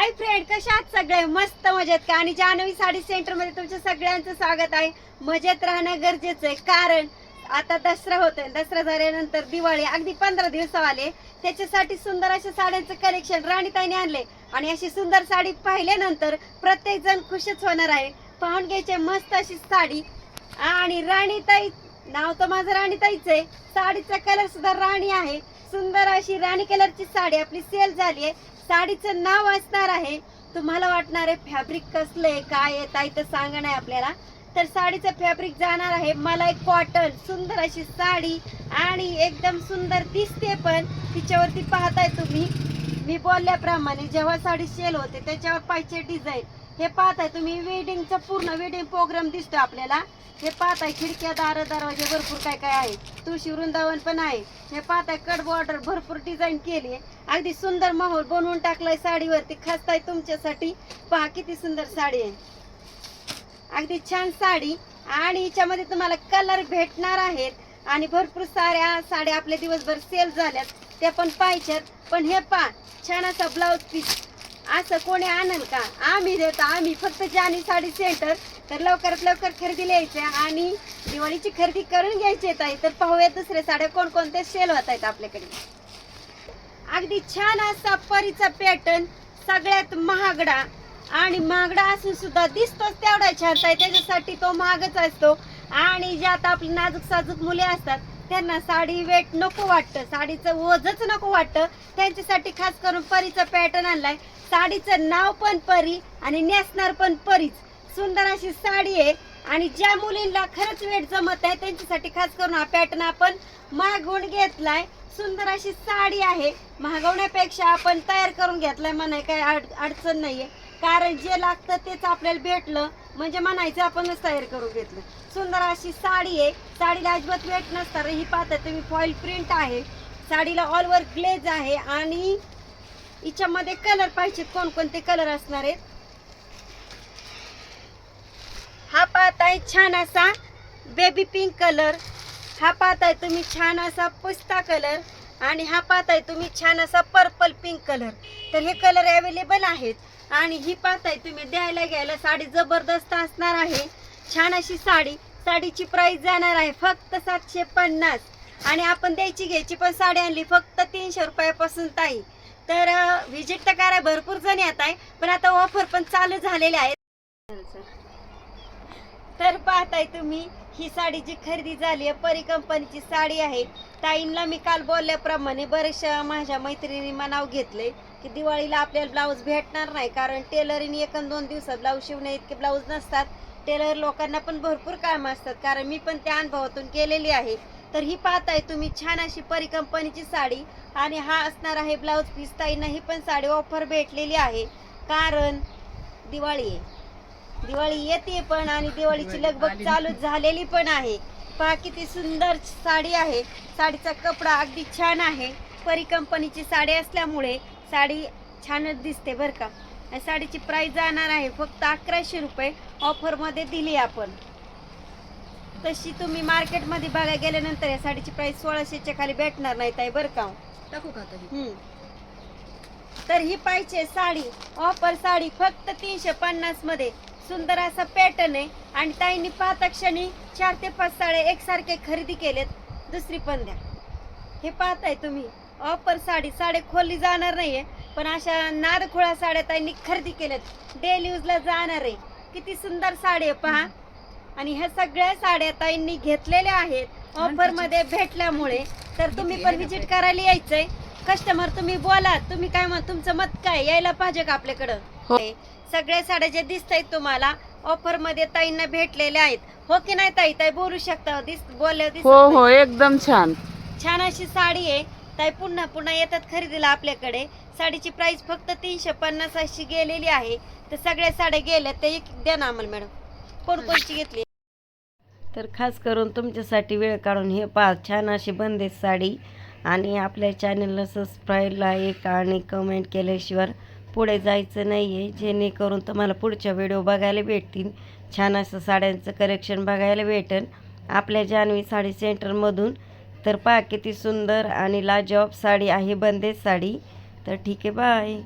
Hi friend कशा आहात सगळे? मस्त मजेत का? आणि जान्हवी साडी सेंटरमध्ये तुमच्या सगळ्यांचं स्वागत आहे. मजेत राहणं गरजेचं आहे. कारण आता दसरा होतोय. दसरा झाल्यानंतर दिवाळी अगदी पंधरा दिवस आले. त्याच्यासाठी सुंदर अशा साड्यांचं कलेक्शन राणीताईने आणले. आणि अशी सुंदर साडी पाहिल्यानंतर प्रत्येक जण खुशच होणार आहे. पाहून घ्यायचे मस्त अशी साडी. आणि राणीताई नाव तर माझं राणीताईच आहे. साडीचा कलर सुद्धा राणी आहे. सुंदर अशी राणी कलरची साडी आपली सेल झाली आहे. साडीचं नाव असणार आहे. तुम्हाला वाटणार आहे फॅब्रिक कसलं आहे काय आहे ताई तर सांगा नाही आपल्याला. तर साडीचं फॅब्रिक जाणार आहे. मला एक कॉटन सुंदर अशी साडी आणि एकदम सुंदर दिसते पण तिच्यावरती पाहताय तुम्ही. मी बोलल्याप्रमाणे जेव्हा साडी सेल होते त्याच्यावर पाहिजे डिझाईन हे पाहताय तुम्ही वेडिंगचा पूर्ण वेडिंग प्रोग्राम दिसतो आपल्याला. हे पाहताय खिडक्या दार दरवाजे भरपूर काय काय आहे. तुळशी वृंदावन पण आहे. हे पाहताय कट बॉर्डर भरपूर डिझाईन केली आहे. अगदी सुंदर माहोल बनवून टाकलाय साडीवरती. खासताय तुमच्यासाठी पहा किती सुंदर साडी आहे. अगदी छान साडी. आणि हिच्यामध्ये तुम्हाला कलर भेटणार आहेत. आणि भरपूर साऱ्या साड्या आपल्या दिवसभर सेल झाल्यात. त्या पण पाहिजेत. पण हे पहा छान असा ब्लाऊज पीस असं कोणी आणल का? आम्ही देतो आम्ही फक्त जानी साडी सेंटर. तर लवकरात लवकर खरेदी यायचं आणि दिवाळीची खरेदी करून घ्यायची आहे ताई. तर पाहूया दुसऱ्या साड्या कोणकोणत्या सेल होत आहेत आपल्याकडे. अगदी छान असा परीचा पॅटर्न सगळ्यात महागडा. आणि महागडा असून सुद्धा दिसतोच तेवढा छान आहे त्याच्यासाठी तो महागच असतो. आणि ज्या आता आपली नाजूक साजूक मुले असतात त्यांना साडी वेट नको वाटतं. साडीचं ओझच नको वाटतं. त्यांच्यासाठी खास करून परीचा पॅटर्न आणलाय. साडीचं नाव पण परी आणि नेसणार पण परीच. सुंदर अशी साडी आहे आणि ज्या मुलींना खरंच वेट जमत आहे त्यांच्यासाठी खास करून हा पॅटर्न आपण मागवून घेतलाय. सुंदर अशी साडी आहे. मागवण्यापेक्षा आपण तयार करून घेतलाय म्हणाय काय अड- अडचण नाहीये. कारण जे लागतं तेच आपल्याला भेटलं. म्हणजे म्हणायचं आपणच तयार करून घेतलं. सुंदर अशी साडी आहे. साडीला अजिबात वेट नसताना ही पाहता तुम्ही फॉईल प्रिंट आहे. साडीला ऑल ग्लेज आहे आणि हिच्यामध्ये कलर पाहिजेत. कोणकोणते कलर असणार आहेत? हा पाहताय छान असा बेबी पिंक कलर हा पाहताय तुम्ही छान असा पुस्ता कलर आणि हा पाहताय तुम्ही छान असा पर्पल पिंक कलर तर हे कलर अवेलेबल आहेत. आणि ही पाहताय तुम्ही द्यायला घ्यायला साडी जबरदस्त असणार आहे. छान अशी साडी. साडीची प्राइस जाणार आहे फक्त सातशे पन्नास. आणि आपण द्यायची घ्यायची पण साडी आणली फक्त तीनशे रुपयापासून ताई. तर व्हिजिट तर करा भरपूर जण येत आहे पण आता ऑफर पण चालू झालेले आहेत. तर पाहताय तुम्ही ही साडी जी खरेदी झाली आहे परी कंपनीची साडी आहे. ताईंना मी काल बोलल्याप्रमाणे बरेचशा माझ्या मैत्रिणी नाव घेतले की दिवाळीला आपल्याला ब्लाऊज भेटणार नाही कारण टेलरिंग एक दोन दिवसात ब्लाऊज शिवणे इतके ब्लाऊज नसतात. टेलर लोकांना पण भरपूर काम असतात कारण मी पण त्या अनुभवातून केलेली आहे. तर ही पाहताय तुम्ही छान अशी परी कंपनीची साडी. आणि हा असणार आहे ब्लाऊज पीस ताईंना ही पण साडी ऑफर भेटलेली आहे. कारण दिवाळी आहे. दिवाळी येते पण आणि दिवाळीची लगबग चालू झालेली पण आहे. पहा किती सुंदर साडी आहे. साडीचा कपडा अगदी छान आहे. परी कंपनीची साडी असल्यामुळे साडी छानच दिसते बरं का. साडीची प्राइस जाणार आहे फक्त अकराशे रुपये ऑफरमध्ये दिली आपण. तशी तुम्ही मार्केटमध्ये बघायला गेल्यानंतर या साडीची प्राइस सोळाशेच्या खाली भेटणार नाही ताई बरं का टाकू का हे? हम्म. तर ही पाहिजे साडी ऑफर साडी फक्त तीनशे पन्नासमध्ये. सुंदर असा पॅटर्न आहे. आणि ताईंनी पाहता क्षणी चार ते पाच साड्या एकसारखे खरेदी केलेत. दुसरी पण द्या. हे पाहताय तुम्ही. ऑफर साडी साडी खोलली जाणार नाहीये. पण अशा नादखोळा साड्या ताईंनी खरेदी केल्यात. डेली यूजला जाणार आहे. किती सुंदर साडी आहे पहा. आणि ह्या सगळ्या साड्या ताईंनी घेतलेल्या आहेत. ऑफरमध्ये भेटल्यामुळे. तर तुम्ही पण विजिट करायला यायचंय. कस्टमर तुम्ही बोला. तुम्ही काय तुमचं मत काय? यायला पाहिजे का आपल्याकडं? हो. सगळ्या साड्या जे दिसत आहेत तुम्हाला ऑफरमध्ये ताईंना भेटलेल्या आहेत. हो की नाही ताई? ताई बोलू शकता दिस हो. हो एकदम छान. छान अशी साडी आहे. ताई पुन्हा पुन्हा येतात खरेदीला आपल्याकडे. साडीची प्राइस फक्त तीनशे पन्नास अशी गेलेली आहे. तर सगळ्या साड्या गेल्या त्या एक द्या ना आम्हाला मॅडम कोण कोणची घेतली? तर खास करून तुमच्यासाठी वेळ काढून हे पहा छान अशी बंदेज साडी. आणि आपल्या चॅनलला सबस्क्राईब लाईक आणि कमेंट केल्याशिवाय पुढे जायचं नाही आहे जेणेकरून तुम्हाला पुढच्या व्हिडिओ बघायला भेटतील. छान असं साड्यांचं कलेक्शन बघायला भेटेल आपल्या जान्हवी साडी सेंटरमधून तर पहा किती सुंदर आणि लाजवाब साडी आहे बंदेज साडी. तर ठीक आहे बाय